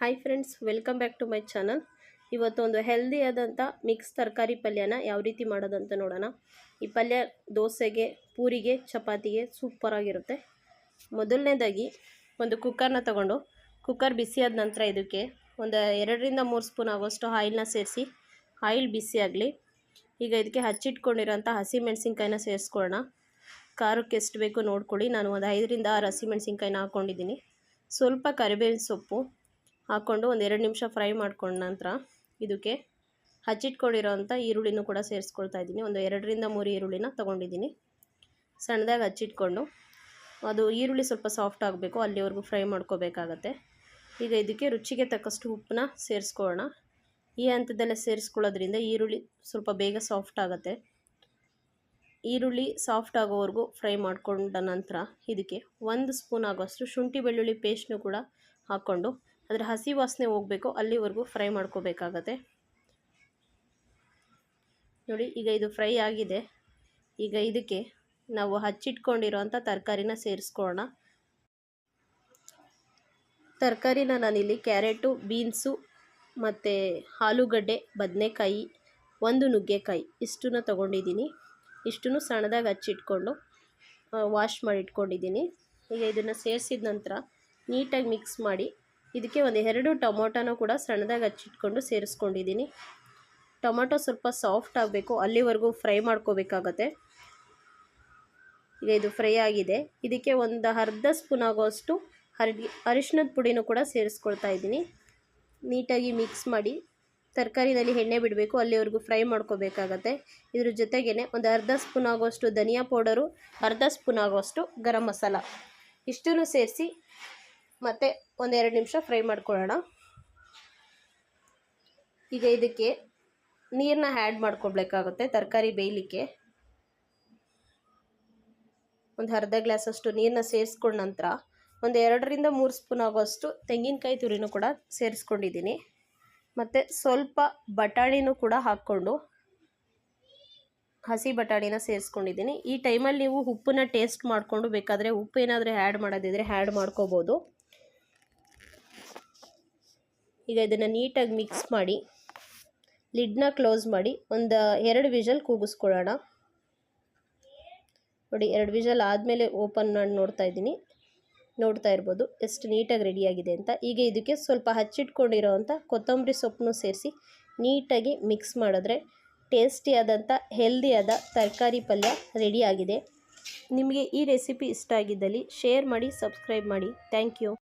Hi friends welcome back to my channel ಇವತ್ತು ಒಂದು healthy ಆದಂಥ ಮಿಕ್ಸ್ ತರಕಾರಿ ಪಲ್ಯನ ಯಾವ ರೀತಿ ಮಾಡೋದಂತ ನೋಡೋಣ. ಈ ಪಲ್ಯ ದೋಸೆಗೆ, ಪೂರಿಗೆ, ಚಪಾತಿಗೆ ಸೂಪರಾಗಿರುತ್ತೆ ಮೊದಲನೇದಾಗಿ ಒಂದು ಕುಕ್ಕರ್ನ ತಗೊಂಡು ಕುಕ್ಕರ್ ಬಿಸಿಯಾದ ನಂತರ ಇದಕ್ಕೆ ಒಂದು ಎರಡರಿಂದ ಮೂರು ಸ್ಪೂನ್ ಆಗೋಷ್ಟು ಆಯಿಲ್ನ ಸೇರಿಸಿ ಆಯಿಲ್ ಬಿಸಿ ಆಗಲಿ, ಈಗ ಇದಕ್ಕೆ ಹಚ್ಚಿಟ್ಕೊಂಡಿರೋಂಥ ಹಸಿ ಮೆಣಸಿನ್ಕಾಯಿನ ಸೇರಿಸ್ಕೊಳ್ಳೋಣ. ಖಾರಕ್ಕೆ ಎಷ್ಟು ಬೇಕು ನೋಡ್ಕೊಳ್ಳಿ. ನಾನು ಒಂದು ಐದರಿಂದ ಆರು ಹಸಿಮೆಣ್ಸಿನ್ಕಾಯಿನ ಹಾಕ್ಕೊಂಡಿದ್ದೀನಿ ಸ್ವಲ್ಪ ಕರಿಬೇವಿನ ಸೊಪ್ಪು ಹಾಕ್ಕೊಂಡು ಒಂದು ಎರಡು ನಿಮಿಷ ಫ್ರೈ ಮಾಡ್ಕೊಂಡ ನಂತರ ಇದಕ್ಕೆ ಹಚ್ಚಿಟ್ಕೊಂಡಿರೋಂಥ ಈರುಳ್ಳಿನೂ ಕೂಡ ಸೇರಿಸ್ಕೊಳ್ತಾ ಇದ್ದೀನಿ. ಒಂದು ಎರಡರಿಂದ ಮೂರು ಈರುಳ್ಳಿನ ತೊಗೊಂಡಿದ್ದೀನಿ. ಸಣ್ಣದಾಗಿ ಹಚ್ಚಿಟ್ಕೊಂಡು ಅದು ಈರುಳ್ಳಿ ಸ್ವಲ್ಪ ಸಾಫ್ಟ್ ಆಗಬೇಕು, ಅಲ್ಲಿವರೆಗೂ ಫ್ರೈ ಮಾಡ್ಕೋಬೇಕಾಗತ್ತೆ. ಈಗ ಇದಕ್ಕೆ ರುಚಿಗೆ ತಕ್ಕಷ್ಟು ಉಪ್ಪನ್ನ ಸೇರಿಸ್ಕೊಳ್ಳೋಣ. ಈ ಹಂತದಲ್ಲೇ ಸೇರಿಸ್ಕೊಳ್ಳೋದ್ರಿಂದ ಈರುಳ್ಳಿ ಸ್ವಲ್ಪ ಬೇಗ ಸಾಫ್ಟ್ ಆಗುತ್ತೆ. ಈರುಳ್ಳಿ ಸಾಫ್ಟ್ ಆಗೋವರೆಗೂ ಫ್ರೈ ಮಾಡಿಕೊಂಡ ನಂತರ ಇದಕ್ಕೆ ಒಂದು ಸ್ಪೂನ್ ಆಗೋಷ್ಟು ಶುಂಠಿ ಬೆಳ್ಳುಳ್ಳಿ ಪೇಸ್ಟ್ನು ಕೂಡ ಹಾಕ್ಕೊಂಡು ಅದರ ಹಸಿ ವಾಸನೆ ಹೋಗಬೇಕು, ಅಲ್ಲಿವರೆಗೂ ಫ್ರೈ ಮಾಡ್ಕೋಬೇಕಾಗತ್ತೆ. ನೋಡಿ, ಈಗ ಇದು ಫ್ರೈ ಆಗಿದೆ. ಈಗ ಇದಕ್ಕೆ ನಾವು ಹಚ್ಚಿಟ್ಕೊಂಡಿರೋಂಥ ತರಕಾರಿನ ಸೇರಿಸ್ಕೊಳ್ಳೋಣ. ತರಕಾರಿನ ನಾನಿಲ್ಲಿ ಕ್ಯಾರೆಟು, ಬೀನ್ಸು ಮತ್ತು ಆಲೂಗಡ್ಡೆ, ಬದನೆಕಾಯಿ, ಒಂದು ನುಗ್ಗೆಕಾಯಿ ಇಷ್ಟನ್ನು ತೊಗೊಂಡಿದ್ದೀನಿ. ಇಷ್ಟನ್ನು ಸಣ್ಣದಾಗಿ ಹಚ್ಚಿಟ್ಕೊಂಡು ವಾಶ್ ಮಾಡಿ ಇಟ್ಕೊಂಡಿದ್ದೀನಿ ಈಗ ಇದನ್ನು ಸೇರಿಸಿದ ನಂತರ ನೀಟಾಗಿ ಮಿಕ್ಸ್ ಮಾಡಿ ಇದಕ್ಕೆ ಒಂದು ಎರಡು ಟೊಮೊಟೊನೂ ಕೂಡ ಸಣ್ಣದಾಗಿ ಹಚ್ಚಿಟ್ಕೊಂಡು ಸೇರಿಸ್ಕೊಂಡಿದ್ದೀನಿ. ಟೊಮೊಟೊ ಸ್ವಲ್ಪ ಸಾಫ್ಟ್ ಆಗಬೇಕು, ಅಲ್ಲಿವರೆಗೂ ಫ್ರೈ ಮಾಡ್ಕೋಬೇಕಾಗತ್ತೆ. ಈಗ ಇದು ಫ್ರೈ ಆಗಿದೆ. ಇದಕ್ಕೆ ಒಂದು ಅರ್ಧ ಸ್ಪೂನ್ ಆಗೋಷ್ಟು ಹರಡಿ ಅರಿಶಿನದ ಪುಡಿನೂ ಕೂಡ ಸೇರಿಸ್ಕೊಳ್ತಾ ಇದ್ದೀನಿ. ನೀಟಾಗಿ ಮಿಕ್ಸ್ ಮಾಡಿ, ತರಕಾರಿನಲ್ಲಿ ಎಣ್ಣೆ ಬಿಡಬೇಕು, ಅಲ್ಲಿವರೆಗೂ ಫ್ರೈ ಮಾಡ್ಕೋಬೇಕಾಗತ್ತೆ. ಇದ್ರ ಜೊತೆಗೇ ಒಂದು ಅರ್ಧ ಸ್ಪೂನ್ ಆಗೋಷ್ಟು ಧನಿಯಾ ಪೌಡರು, ಅರ್ಧ ಸ್ಪೂನ್ ಆಗೋಷ್ಟು ಗರಂ ಮಸಾಲ. ಇಷ್ಟನ್ನು ಸೇರಿಸಿ ಮತ್ತು ಒಂದೆರಡು ನಿಮಿಷ ಫ್ರೈ ಮಾಡ್ಕೊಳ್ಳೋಣ. ಈಗ ಇದಕ್ಕೆ ನೀರನ್ನ ಆ್ಯಡ್ ಮಾಡ್ಕೊಳ್ಬೇಕಾಗುತ್ತೆ, ತರಕಾರಿ ಬೇಯಲಿಕ್ಕೆ. ಒಂದು ಅರ್ಧ ಗ್ಲಾಸಷ್ಟು ನೀರನ್ನ ಸೇರಿಸ್ಕೊಂಡ ನಂತರ ಒಂದು ಎರಡರಿಂದ ಮೂರು ಸ್ಪೂನ್ ಆಗೋಷ್ಟು ತೆಂಗಿನಕಾಯಿ ತುರಿನೂ ಕೂಡ ಸೇರಿಸ್ಕೊಂಡಿದ್ದೀನಿ. ಮತ್ತು ಸ್ವಲ್ಪ ಬಟಾಣಿನೂ ಕೂಡ ಹಾಕ್ಕೊಂಡು ಹಸಿ ಬಟಾಣಿನ ಸೇರಿಸ್ಕೊಂಡಿದ್ದೀನಿ. ಈ ಟೈಮಲ್ಲಿ ನೀವು ಉಪ್ಪನ್ನ ಟೇಸ್ಟ್ ಮಾಡಿಕೊಂಡು ಬೇಕಾದರೆ ಉಪ್ಪು ಏನಾದರೂ ಆ್ಯಡ್ ಮಾಡೋದಿದ್ರೆ ಆ್ಯಡ್ ಮಾಡ್ಕೋಬೋದು. ಈಗ ಇದನ್ನು ನೀಟಾಗಿ ಮಿಕ್ಸ್ ಮಾಡಿ ಲಿಡ್ನ ಕ್ಲೋಸ್ ಮಾಡಿ, ಒಂದು, ಎರಡು ವಿಷಲ್ ಕೂಗಿಸ್ಕೊಳ್ಳೋಣ. ನೋಡಿ, ಎರಡು ವಿಷಲ್ ಆದಮೇಲೆ ಓಪನ್ ಮಾಡಿ ನೋಡ್ತಾ ಇದ್ದೀನಿ. ನೋಡ್ತಾ ಇರ್ಬೋದು, ಎಷ್ಟು ನೀಟಾಗಿ ರೆಡಿಯಾಗಿದೆ ಅಂತ. ಈಗ ಇದಕ್ಕೆ ಸ್ವಲ್ಪ ಹಚ್ಚಿಟ್ಕೊಂಡಿರೋವಂಥ ಕೊತ್ತಂಬರಿ ಸೊಪ್ಪನ್ನು ಸೇರಿಸಿ ನೀಟಾಗಿ ಮಿಕ್ಸ್ ಮಾಡಿದ್ರೆ ಟೇಸ್ಟಿಯಾದಂಥ ಹೆಲ್ದಿಯಾದ ತರಕಾರಿ ಪಲ್ಯ ರೆಡಿಯಾಗಿದೆ ನಿಮಗೆ ಈ ರೆಸಿಪಿ ಇಷ್ಟ ಆಗಿದ್ದಲ್ಲಿ ಶೇರ್ ಮಾಡಿ ಸಬ್ಸ್ಕ್ರೈಬ್ ಮಾಡಿ. Thank you